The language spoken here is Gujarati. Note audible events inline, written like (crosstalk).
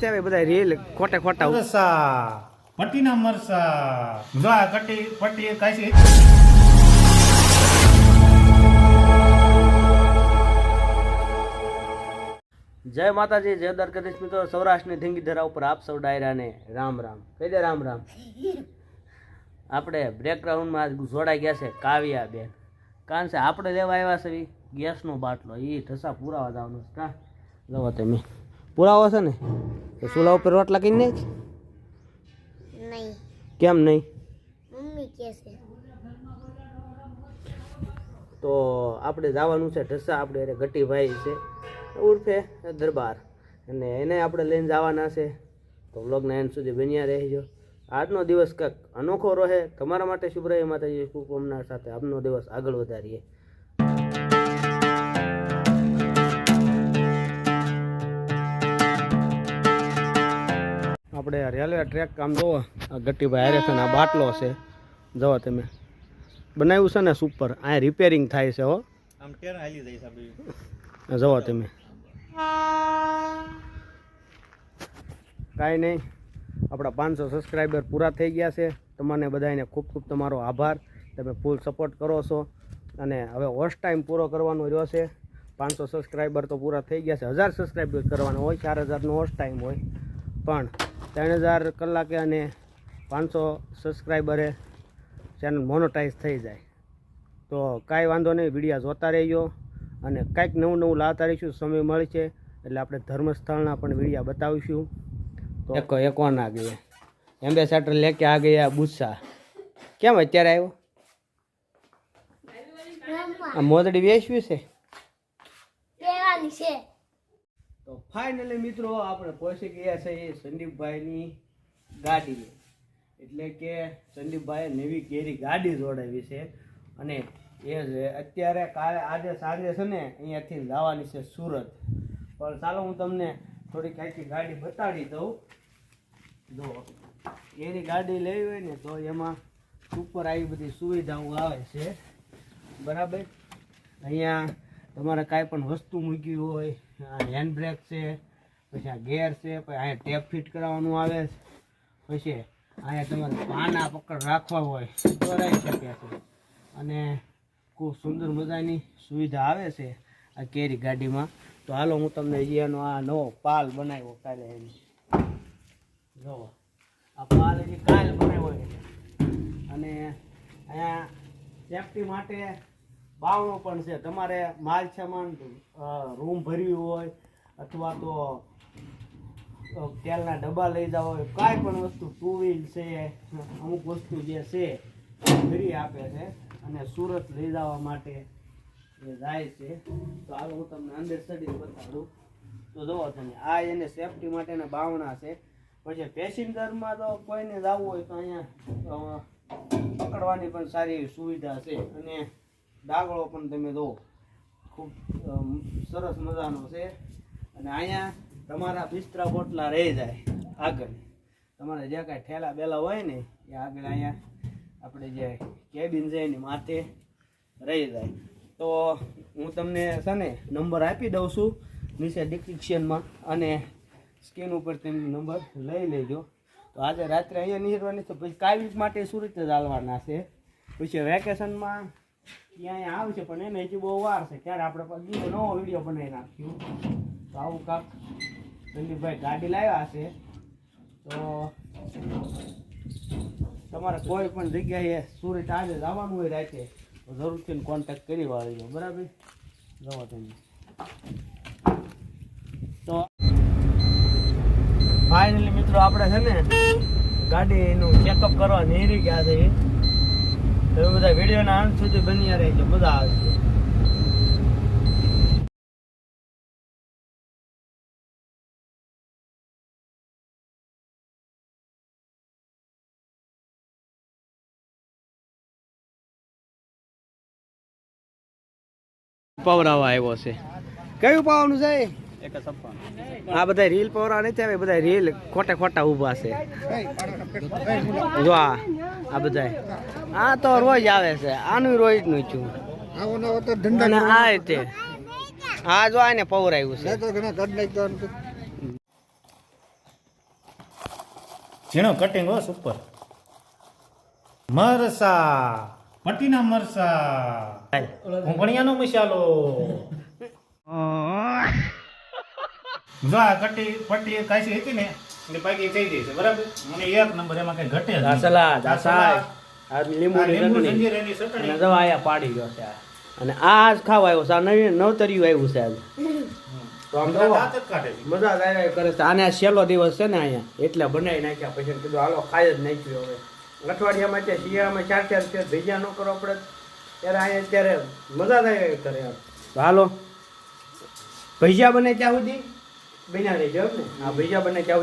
નથી આવે બધા રેલ ખોટા ખોટા મરસા પટ્ટીના મરસા જો આ કટી પટ્ટી કાશી જય માતાજી જય દ્વારકાધીશ મિત્રો. સૌરાષ્ટ્રની ધીંગી ધરા ઉપર આપ સૌ ડાયરાને રામ રામ. કહી દે રામ રામ. આપણે બ્રેકગ્રાઉન્ડમાં આજ જોડાઈ ગયા છે કાવ્યા બેન કારણ છે આપણે લેવા આવ્યા છે ઈ ગેસનો બાટલો. એ ઠસા પૂરાવા જવાનું છે. કા? જવો તમે પુરાવો છે ને તો ચૂલા ઉપર રોટલા નાખ? નહીં. કેમ નહીં? મમ્મી કે છે. તો આપણે જવાનું છે ઢસા આપણે અરે ગટીભાઈ છે ઉર્ફે દરબાર. અને એને આપણે લઈને જવાના છે. તો વ્લોગના એન્ડ સુધી બન્યા રહેજો. આજનો દિવસ કંઈક અનોખો રહે. તમારા માટે શુભ રહે માતાજી શુભકામના સાથે. આપનો દિવસ આગળ વધારીએ. આપણે રેલવે ટ્રેક કામ જોવો આ ગટ્ટીભાઈ હારે છે ને આ બાટલો છે. જુઓ તમે. બનાવ્યું છે ને સુપર. આ રિપેરિંગ થાય છે હો. આમ ટેર હાલી જાય સાહેબ જુઓ તમે. કાંઈ નહીં. આપણા પાંચસો સબસ્ક્રાઈબર પૂરા થઈ ગયા છે. તમને બધાને ખૂબ ખૂબ તમારો આભાર. તમે ફૂલ સપોર્ટ કરો છો. અને હવે હોસ્ટ ટાઈમ પૂરો કરવાનો રહ્યો છે. પાંચસો સબસ્ક્રાઈબર તો પૂરા થઈ ગયા છે. હજાર સબસ્ક્રાઈબર કરવાનો હોય ચાર હજારનો હોસ્ટ ટાઈમ હોય. પણ ત્રણ હજાર કલાકે અને પાંચસો સબસ્ક્રાઈબરે ચેનલ મોનોટાઈઝ થઈ જાય. તો કાંઈ વાંધો નહીં વિડીયા જોતા રહેજો અને કાંઈક નવું નવું લાવતા રહીશું સમય મળે છે એટલે આપણે ધર્મસ્થળના પણ વિડીયા બતાવીશું. તો એક એક ઓન આ ગયા? એમ્બેસેડર લેકે આ ગયા બુસ્સા. કેમ અત્યારે આવ્યો? આ મોદડી વેચવી છે? છે. તો ફાઇનલી મિત્રો આપણે પહોંચી ગયા છે એ સંદીપભાઈની ગાડી એટલે કે સંદીપભાઈએ નવી કેરી ગાડી જોડાવી છે અને એ છે અત્યારે કાલે આજે સાંજે છે ને અહીંયાથી લાવવાની છે સુરત. પણ ચાલો હું તમને થોડીક આખી ગાડી બતાડી દઉં. જો એની ગાડી લેવી હોય ને તો એમાં ઉપર આવી બધી સુવિધાઓ આવે છે. બરાબર? અહીંયા તમારે કાંઈ પણ વસ્તુ મૂકી હોય, આ છે, પછી આ ગેર છે, પછી અહીંયા ટેપ ફિટ કરાવવાનું આવે છે, પછી અહીંયા તમારે પાના પકડ રાખવા હોય તો રહી શકે છે. અને ખૂબ સુંદર મજાની સુવિધા આવે છે આ કેરી ગાડીમાં. તો હાલો હું તમને એનો આ નવો પાલ બનાવ્યો કાલે એની જો, આ પાલ હજી કાલ બનાવ્યો અને અહીંયા સેફટી માટે બાવણો પણ છે. તમારે માલ સામાન રૂમ ભર્યું હોય અથવા તો તેલના ડબ્બા લઈ જાવ હોય, કાંઈ પણ વસ્તુ ટુ વ્હીલ છે, અમુક વસ્તુ જે છે ભરી આપે છે અને સુરત લઈ જવા માટે જાય છે. તો હવે હું તમને અંદર સડી બતાડું. તો જુઓ તમે, આ એને સેફટી માટેના બાવણા છે. પછી પેસેન્જરમાં તો કોઈને જવું હોય તો અહીંયા પકડવાની પણ સારી એવી સુવિધા છે. અને ડાગળો પણ તમે જુઓ ખૂબ સરસ મજાનો છે. અને અહીંયા તમારા બિસ્તરા બોટલા રહી જાય આગળ. તમારે જે કાંઈ ઠેલા બેલા હોય ને, એ આગળ અહીંયા આપણે જે કેબિન છે એની માથે રહી જાય. તો હું તમને છે ને, નંબર આપી દઉં છું નીચે ડિસ્ક્રિપ્શનમાં અને સ્કીન ઉપર તેમનો નંબર લઈ લેજો. તો આજે રાત્રે અહીંયા નીકળવાની તો પછી કાવી માટે સુરત જ હાલવાના છે. પછી વેકેશનમાં ત્યાં આવશે પણ એને હજી બહુ વાર છે. ત્યારે આપણે પાછો નવો વીડિયો બનાવી નાખ્યું તો આવું કાંક સંદીપભાઈ ગાડી લાવ્યા છે. તો તમારે કોઈ પણ જગ્યાએ સુરત આજે જવાનું હોય રાતે, તો જરૂરથી કોન્ટેક્ટ કરી વાળજો. બરાબર? જવા તમે તો ફાઇનલી મિત્રો, આપણે છે ને ગાડીનું ચેકઅપ કરવા નીકળી ગયા છે. તમે બધા વિડીયોના અંત સુધી બન્યા રહેજો. મજા આવશે. પવરાવા આવ્યો છે. કયું પાવાનું છે? આ બધા રીલ પૌરા નથી આવે બધા રીલ ખોટા ખોટા ઊભા છે. જો આ બધા આ તો રોજ આવે છે. આનું રોજનું છું. આ આ જો આને પવરાયું છે. ઝીણો કટિંગ હો સુપર મરસા ભણિયાનો મસાલો (laughs) આ કટી પટ્ટી કાશી હતી ને એટલે પાકી થઈ ગઈ બરાબર? મને એક નંબર એમાં કઈ ઘટે નહીં. દાસલા આ લીંબુ ચટણી. આયા પાડી ગયો છે. અને આ જ ખાવા આવ્યો આ નવી નવતરિયું આવ્યું છે આજે. મજા આવ્યા કરે છે. આને આ છેલ્લો દિવસ છે ને અહીંયા એટલે બનાવી નાખ્યા. પછી કીધું હાલો ખાઈ જ નાખ્યું હવે. અઠવાડિયામાં ત્યાં શિયાળામાં ચાર ચાર ત્યાં ભેજા ન કરો આપણે ત્યારે અહીંયા અત્યારે મજા થાય કરે. હાલો. ભજીયા બને ત્યાં સુધી? બન્યા રહેજો એમ ને? આ બીજા બંને ત્યાં